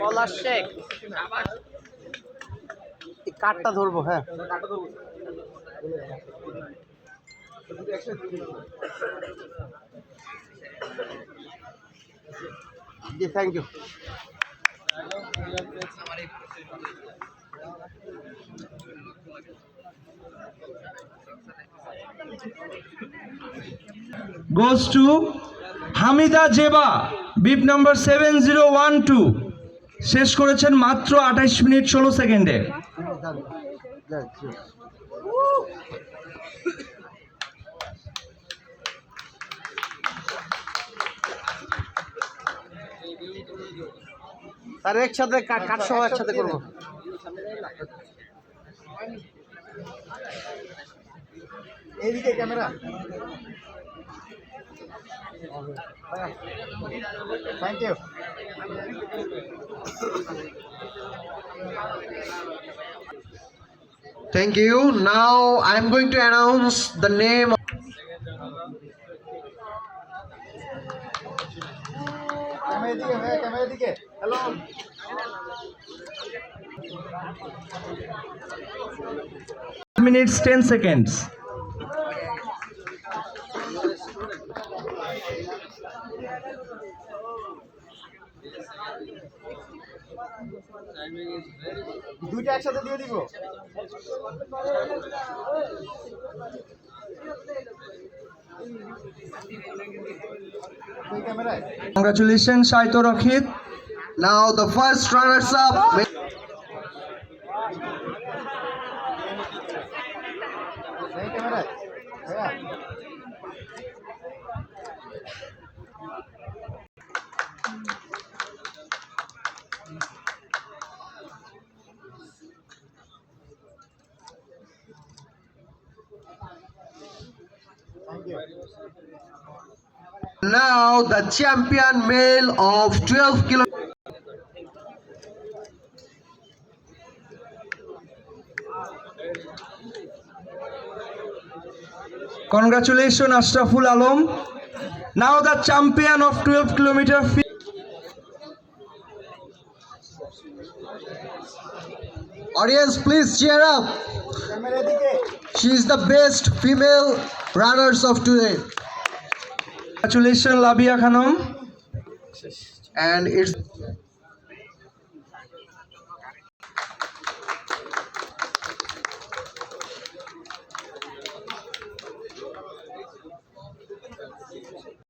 পলাশ শেখ। এই কাঠটা ধরবো হ্যাঁ। জি thank you goes to Hamida Zeba bib number seven zero one two শেষ করেছেন মাত্র আঠাইশ মিনিট ষোলো সেকেন্ডে। স্যার একসাথে সহ একসাথে করব? এইদিকে camera. Thank you Thank you. Now I am going to announce the name. দিকে হ্যাঁ ক্যামেরা দিকে দুইটা একসাথে দিয়ে দিব? কংগ্রাচুলেশন সাহিত্য রক্ষিত Now the first runners up. এই ক্যামেরায় ভাইয়া Now the champion male of 12 kilo. Congratulation Ashraful Alam now the champion of twelve kilometre Audience, please cheer up. She is the best female runners of today. Congratulations, Labia Khanum. And it's